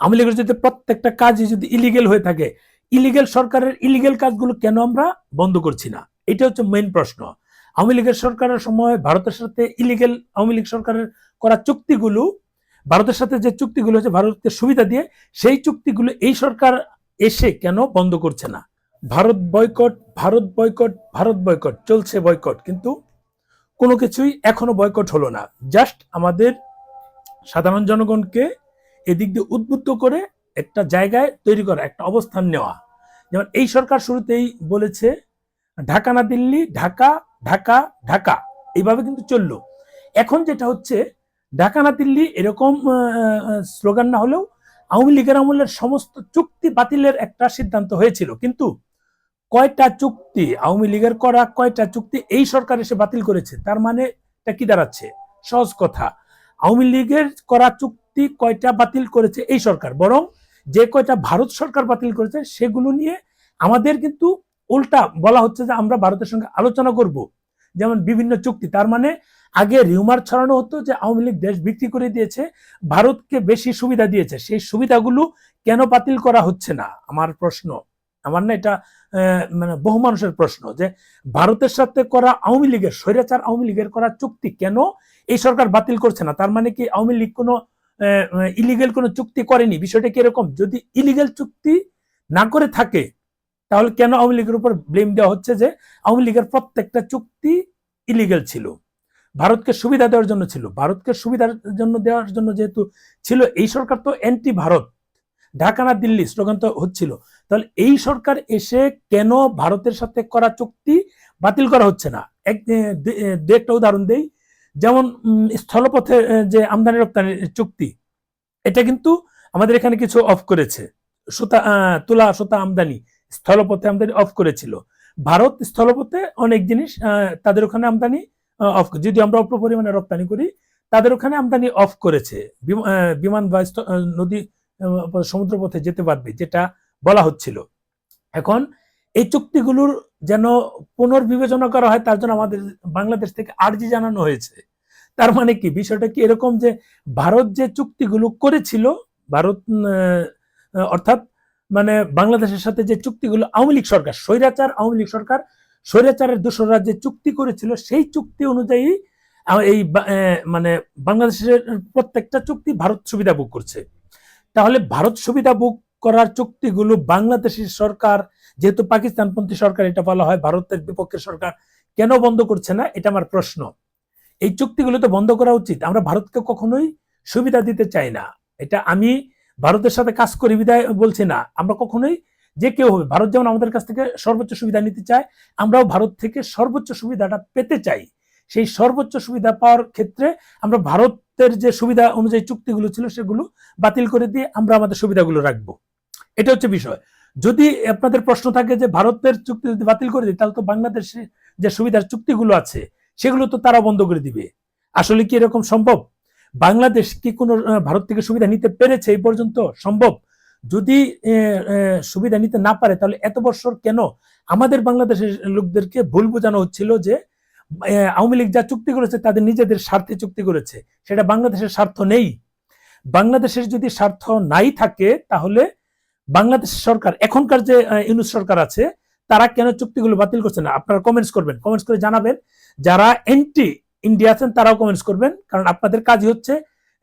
আওয়ামী লীগের যদি প্রত্যেকটা কাজই যদি ইলিগেল হয়ে থাকে ইলিগেল সরকারের ইলিগেল কাজগুলো কেন আমরা বন্ধ করছি না? এটা হচ্ছে মেইন প্রশ্ন। আওয়ামী লীগের সরকারের সময় ভারতের সাথে ইলিগেল আওয়ামী লীগ সরকারের করা চুক্তিগুলো, ভারতের সাথে যে চুক্তিগুলো হচ্ছে ভারতকে সুবিধা দিয়ে, সেই চুক্তিগুলো এই সরকার এসে কেন বন্ধ করছে না? Bharat boycott Bharat boycott Bharat boycott চলছে বয়কট কিন্তু কোনো কিছুই এখনও বয়কট হলো না। জাস্ট আমাদের সাধারণ জনগণকে এদিক দিয়ে উদ্বুদ্ধ করে একটা জায়গায় তৈরি করা, একটা অবস্থান নেওয়া। যেমন এই সরকার শুরুতেই বলেছে, ঢাকা না দিল্লি, ঢাকা ঢাকা ঢাকা। এইভাবে কিন্তু চলল। এখন যেটা হচ্ছে, ঢাকা না দিল্লি এরকম স্লোগান না হলেও আওয়ামী লীগের আমলের সমস্ত চুক্তি বাতিলের একটা সিদ্ধান্ত হয়েছিল। কিন্তু কয়টা চুক্তি, আওয়ামী লীগের করা কয়টা চুক্তি এই সরকার এসে বাতিল করেছে? তার মানে এটা কি দাঁড়াচ্ছে? সহজ কথা। আওয়ামী লীগের করা চুক্তি কয়টা বাতিল করেছে এই সরকার? বরং যে কয়টা ভারত সরকার বাতিল করেছে সেগুলো নিয়ে আমাদের কিন্তু উল্টা বলা হচ্ছে যে আমরা ভারতের সঙ্গে আলোচনা করব। যেমন বিভিন্ন চুক্তি। তার মানে আগে রিউমার ছড়ানো হতো যে আওয়ামী লীগ দেশ বিক্রি করে দিয়েছে, ভারতকে বেশি সুবিধা দিয়েছে। সেই সুবিধাগুলো কেন বাতিল করা হচ্ছে না? আমার প্রশ্ন। আমার না এটা মানে বহু মানুষের প্রশ্ন যে ভারতের সাথে করা আওয়ামী লীগের, স্বৈরাচার আওয়ামী লীগের করা চুক্তি কেন এই সরকার বাতিল করছে না? তার মানে কি আওয়ামী লীগ কোনো ইলিগেল কোনো চুক্তি করেনি। বিষয়টা কি এরকম? যদি ইলিগেল চুক্তি না করে থাকে, তাহলে কেন আওয়ামী লীগের উপর ব্লেম দেওয়া হচ্ছে যে আওয়ামী লীগের প্রত্যেকটা চুক্তি ইলিগেল ছিল? ভারতকে সুবিধা দেওয়ার জন্য ছিল। ভারতকে সুবিধার জন্য দেওয়ার জন্য যেহেতু ছিল, এই সরকার তো অ্যান্টি ভারত ঢাকা না দিল্লি, স্লোগান তো হচ্ছিল। তাহলে এই সরকার এসে কেন ভারতের সাথে করা চুক্তি বাতিল করা হচ্ছে না? এক দু একটা উদাহরণ দেই। যেমন স্থলপথে যে আমদানি রপ্তানি চুক্তি, এটা কিন্তু আমাদের এখানে কিছু অফ করেছে। সুতা তুলা সুতা আমদানি, স্থলপথে আমদানি অফ করেছিল। ভারত স্থলপথে অনেক জিনিস তাদের ওখানে আমদানি অফ যদি আমরা অল্প পরিমাণে রপ্তানি করি, তাদের ওখানে আমদানি অফ করেছে। বিমান বা নদী সমুদ্রপথে যেতে পারবে, যেটা বলা হচ্ছিল। এখন এই চুক্তিগুলোর যেন পুনর্বিবেচনা করা হয়, তার জন্য আমাদের বাংলাদেশ থেকে আর্জি জানানো হয়েছে। তার মানে কি? বিষয়টা কি? এরকম যে ভারত যে চুক্তিগুলো করেছিল, ভারত অর্থাৎ মানে বাংলাদেশের সাথে যে চুক্তিগুলো, আওয়ামী লীগ সরকার, স্বৈরাচার, আওয়ামী লীগ সরকার, স্বৈরাচারের দোসররা যে চুক্তি করেছিল, সেই চুক্তি অনুযায়ী এই মানে বাংলাদেশের প্রত্যেকটা চুক্তি ভারত সুবিধা ভোগ করছে। তাহলে ভারত সুবিধা ভোগ করার চুক্তিগুলো বাংলাদেশের সরকার, যেহেতু পাকিস্তানপন্থী সরকার এটা বলা হয়, ভারতের বিপক্ষের সরকার কেন বন্ধ করছে না? এটা আমার প্রশ্ন। এই চুক্তিগুলো তো বন্ধ করা উচিত। আমরা ভারতকে কখনোই সুবিধা দিতে চাই না। এটা আমি ভারতের সাথে কাজ করি, বিদায় বলছি না। আমরা কখনোই যে কেউ হবে, ভারত যেমন আমাদের কাছ থেকে সর্বোচ্চ সুবিধা নিতে চায়, আমরাও ভারত থেকে সর্বোচ্চ সুবিধাটা পেতে চাই। সেই সর্বোচ্চ সুবিধা পাওয়ার ক্ষেত্রে আমরা ভারতের যে সুবিধা অনুযায়ী চুক্তিগুলো ছিল, সেগুলো বাতিল করে দিয়ে আমরা আমাদের সুবিধাগুলো রাখব। এটা হচ্ছে বিষয়। যদি আপনাদের প্রশ্ন থাকে যে ভারতের চুক্তি যদি বাতিল করে দিই তাহলে তো বাংলাদেশে যে সুবিধার চুক্তিগুলো আছে, সেগুলো তো তারা বন্ধ করে দিবে। আসলে কি এরকম সম্ভব? বাংলাদেশ কি কোনো ভারত থেকে সুবিধা নিতে পেরেছে এই পর্যন্ত সম্ভব? যদি সুবিধা নিতে না পারে, তাহলে এত বছর কেন আমাদের বাংলাদেশের লোকদেরকে ভুল বোঝানো হচ্ছিল যে আওয়ামী লীগ যা চুক্তি করেছে তাদের নিজেদের স্বার্থে চুক্তি করেছে। সেটা বাংলাদেশের স্বার্থ নেই। বাংলাদেশের যদি স্বার্থ নাই থাকে, তাহলে বাংলাদেশ সরকার, এখনকার যে ইউনুস সরকার আছে, তারা কেন চুক্তিগুলো বাতিল করছে না? আপনারা কমেন্টস করবেন কমেন্টস করে জানাবেন। যারা এন্টি ইন্ডিয়া আছেন, তারাও কমেন্টস করবেন, কারণ আপনাদের কাজই হচ্ছে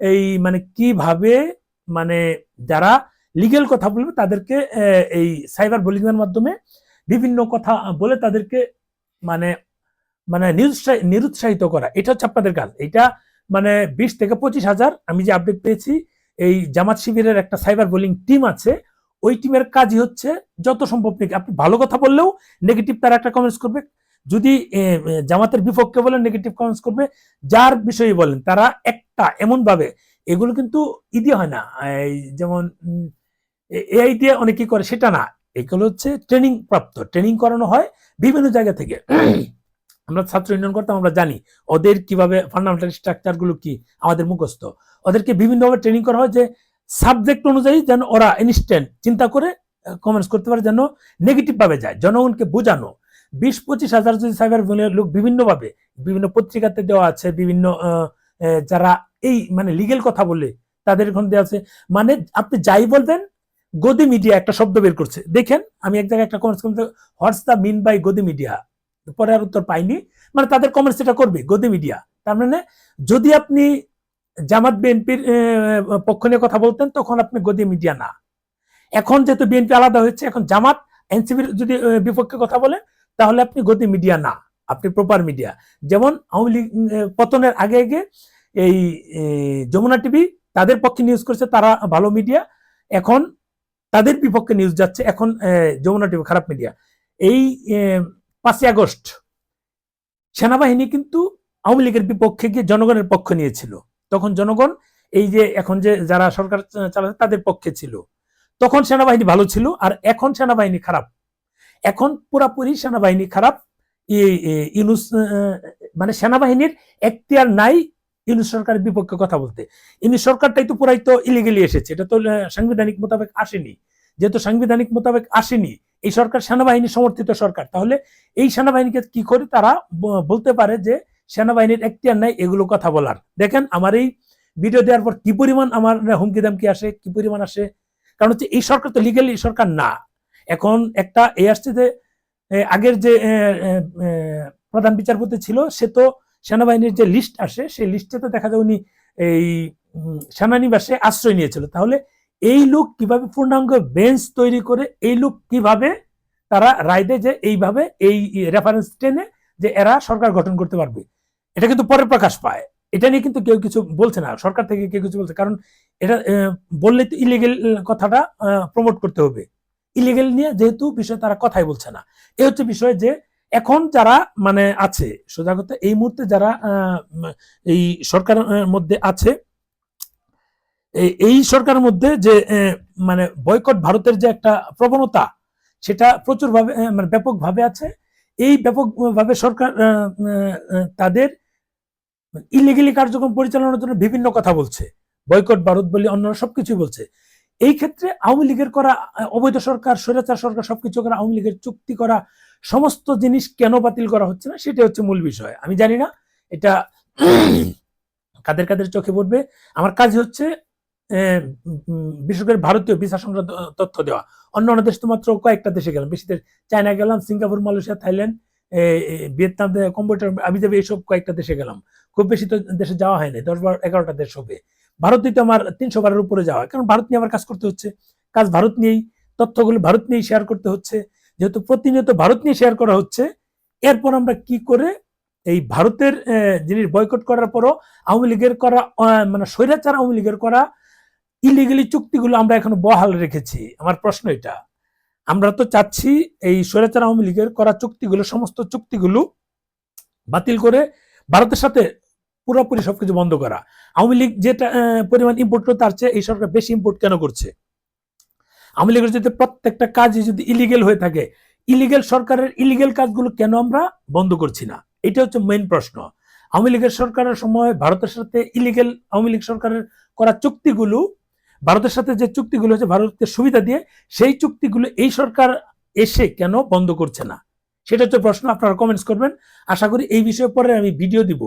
এই মানে কীভাবে মানে যারা লিগেল কথা বলবে, তাদেরকে এই সাইবার বুলিং এর মাধ্যমে বিভিন্ন কথা বলে তাদেরকে মানে মানে নিরুৎসাহ, নিরুৎসাহিত করা। এটা হচ্ছে আপনাদের কাজ। এটা মানে বিশ থেকে পঁচিশ হাজার, আমি যে আপডেট পেয়েছি, এই জামাত শিবিরের একটা সাইবার বোলিং টিম আছে ওই টিমের কাজই হচ্ছে যত সম্ভব আপনি ভালো কথা বললেও নেগেটিভ তারা একটা কমেন্টস করবে। যদি জামাতের বিপক্ষে বলেন নেগেটিভ কমেন্টস করবে। যার বিষয়ে বলেন, তারা একটা এমন ভাবে এগুলো কিন্তু ইদি হয় না। যেমন এআই দিয়ে অনেকেই করে, সেটা না। এগুলো হচ্ছে ট্রেনিং প্রাপ্ত। ট্রেনিং করানো হয় বিভিন্ন জায়গা থেকে। আমরা ছাত্র ইউনিয়ন করতাম, আমরা জানি ওদের কীভাবে ফান্ডামেন্টাল স্ট্রাকচারগুলো কি, আমাদের মুখস্থ। ওদেরকে বিভিন্নভাবে ট্রেনিং করা হয় যে সাবজেক্ট অনুযায়ী যেন ওরা ইনস্ট্যান্ট চিন্তা করে কমেন্টস করতে পারে, যেন নেগেটিভ ভাবে যায়, জনগণকে বোঝানো। বিশ পঁচিশ হাজার যদি সাইবার লোক বিভিন্নভাবে, বিভিন্ন পত্রিকাতে দেওয়া আছে, বিভিন্ন যারা এই মানে লিগেল কথা বলে, তাদের এখন দেওয়া আছে। মানে আপনি যাই বলবেন, গদি মিডিয়া একটা শব্দ বের করছে। দেখেন, আমি এক জায়গায় একটা কমেন্টস করতে what's the mean by godi media পরে আর উত্তর পাইনি। মানে তাদের কমেন্টস এটা করবে, গদি মিডিয়া তার মানে যদি আপনি জামাত বিএনপির পক্ষ নিয়ে কথা বলতেন, তখন আপনি গদি মিডিয়া না। এখন যেহেতু বিএনপি আলাদা হয়েছে, এখন জামাত এনসিবির যদি বিপক্ষে কথা বলে, তাহলে আপনি গদি মিডিয়া না। আপনি প্রপার মিডিয়া। যেমন আওয়ামী লীগ পতনের আগে আগে এই যমুনা টিভি তাদের পক্ষে নিউজ করছে, তারা ভালো মিডিয়া। এখন তাদের বিপক্ষে নিউজ যাচ্ছে, এখন যমুনা টিভি খারাপ মিডিয়া। এই পাঁচই আগস্ট সেনাবাহিনী কিন্তু আওয়ামী লীগের বিপক্ষে গিয়ে জনগণের পক্ষ নিয়েছিল। তখন জনগণ এই যে এখন যে যারা সরকার চালাচ্ছে তাদের পক্ষে ছিল। তখন সেনাবাহিনী ভালো ছিল আর এখন সেনাবাহিনী খারাপ। এখন পুরাপুরি সেনাবাহিনী খারাপ। ইউনুস মানে সেনাবাহিনীর এখতিয়ার নাই ইউনুস সরকারের বিপক্ষে কথা বলতে। ইউনুস সরকারটাই তো পুরাই তো ইলিগেলি এসেছে। এটা তো সাংবিধানিক মোতাবেক আসেনি। যেহেতু সাংবিধানিক মোতাবেক আসেনি, এই সরকার সেনাবাহিনী সমর্থিত সরকার। তাহলে এই সেনাবাহিনীকে কি করে তারা বলতে পারে যে সেনাবাহিনীর এখতিয়ার নাই, এগুলো কথা বলার। দেখেন আমার এই ভিডিও দেওয়ার পর কি পরিমাণ আমার হুমকি দামকি আসে, কি পরিমাণ আসে? কারণ হচ্ছে এই সরকার তো লিগালি সরকার না। এখন একটা এই আসছে যে আগের যে প্রধান বিচারপতি ছিল, সে তো সেনাবাহিনীর যে লিস্ট আসে, সেই লিস্টে তো দেখা যায় উনি এই সেনানিবাসে আশ্রয় নিয়েছিল। তাহলে এই লোক কীভাবে পূর্ণাঙ্গ বেঞ্চ তৈরি করে, এই লোক কীভাবে তারা রায় দেয় যে এইভাবে এই রেফারেন্স টেনে যে এরা সরকার গঠন করতে পারবে? এটা কিন্তু পরে প্রকাশ পায়। এটা নিয়ে কিন্তু কেউ কিছু বলছে না, সরকার থেকে কেউ কিছু বলছে। কারণ এটা বললে তো ইলিগেল কথাটা প্রমোট করতে হবে। ইলিগেল নিয়ে যেহেতু বিষয় তারা কথাই বলছে না। এই হচ্ছে বিষয় যে, এখন যারা মানে আছে, সোজা কথা, এই মুহূর্তে যারা এই সরকারের মধ্যে আছে এই- সরকারের মধ্যে যে মানে বয়কট ভারতের যে একটা প্রবণতা, সেটা প্রচুর ভাবে মানে ব্যাপকভাবে আছে। এই ব্যাপকভাবে সরকার তাদের ইলিগেলি কার্যক্রম পরিচালনার জন্য বিভিন্ন কথা বলছে। বয়কট ভারত বলে, অন্যান্য সবকিছুই বলছে। এই ক্ষেত্রে আওয়ামী লীগের করা, অবৈধ সরকার, স্বৈরাচার সরকার সবকিছু করা, আওয়ামী লীগের চুক্তি করা, সমস্ত জিনিস কেন বাতিল করা হচ্ছে না সেটা হচ্ছে মূল বিষয়। আমি জানি না, এটা কাদের কাদের চোখে পড়বে। আমার কাজ হচ্ছে বিশেষ করে ভারতীয় ভিসা সংক্রান্ত তথ্য দেওয়া। অন্য অন্য দেশ তো মাত্র কয়েকটা দেশে গেলাম। বেশি চায়না গেলাম, Singapore, Malaysia, Thailand Vietnam computer আবিজাবি এইসব কয়েকটা দেশে গেলাম। খুব বেশি তো দেশে যাওয়া হয়নি, দশ বার, এগারোটা দেশ হবে। ভারতে তো আমার তিনশো বারের উপরে যাওয়া। কারণ ভারত নিয়ে আমার কাজ করতে হচ্ছে। কাজ ভারত নিয়েই, তথ্যগুলো ভারত নিয়েই শেয়ার করতে হচ্ছে। যেহেতু প্রতিনিয়ত ভারত নিয়ে শেয়ার করা হচ্ছে, এরপর আমরা কি করে এই ভারতের জিনিস বয়কট করার পরও আওয়ামী লীগের করা মানে স্বৈরাচার আওয়ামী লীগের করা ইলিগেলি চুক্তিগুলো আমরা এখনও বহাল রেখেছি। আমার প্রশ্ন এটা। আমরা তো চাচ্ছি এই স্বৈরাচার আওয়ামী লীগের করা চুক্তিগুলো, সমস্ত চুক্তিগুলো বাতিল করে ভারতের সাথে পুরোপুরি সবকিছু বন্ধ করা। আওয়ামী লীগ যেটা পরিমাণ ইম্পোর্ট করে তার চেয়ে এই সরকার বেশি ইম্পোর্ট কেন করছে? আওয়ামী লীগের যদি প্রত্যেকটা কাজই যদি ইলিগেল হয়ে থাকে ইলিগেল সরকারের ইলিগেল কাজগুলো কেন আমরা বন্ধ করছি না? এটা হচ্ছে মেইন প্রশ্ন। আওয়ামী লীগের সরকারের সময় ভারতের সাথে ইলিগেল আওয়ামী লীগ সরকারের করা চুক্তিগুলো ভারতের সাথে যে চুক্তিগুলো হয়েছে ভারতকে সুবিধা দিয়ে সেই চুক্তিগুলো এই সরকার এসে কেন বন্ধ করছে না? সেটা হচ্ছে প্রশ্ন, আপনারা কমেন্টস করবেন। আশা করি এই বিষয়ে পরে আমি ভিডিও দিব।